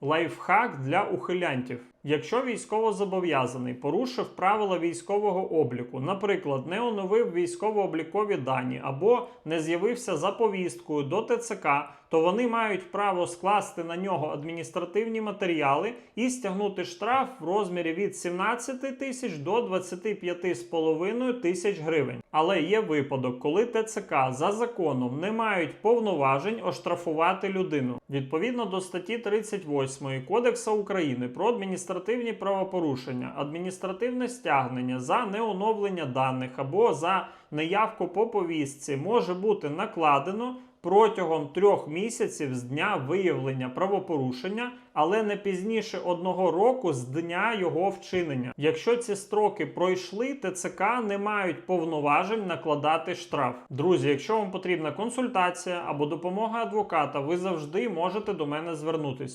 Лайфхак для ухилянтів. Якщо військовозобов'язаний порушив правила військового обліку, наприклад, не оновив військово-облікові дані або не з'явився за повісткою до ТЦК, то вони мають право скласти на нього адміністративні матеріали і стягнути штраф в розмірі від 17 тисяч до 25,5 тисяч гривень. Але є випадок, коли ТЦК за законом не мають повноважень оштрафувати людину. Відповідно до статті 38 Кодексу України про адміністративні правопорушення, адміністративне стягнення за неоновлення даних або за неявку по повістці може бути накладено протягом трьох місяців з дня виявлення правопорушення, але не пізніше одного року з дня його вчинення. Якщо ці строки пройшли, ТЦК не мають повноважень накладати штраф. Друзі, якщо вам потрібна консультація або допомога адвоката, ви завжди можете до мене звернутись.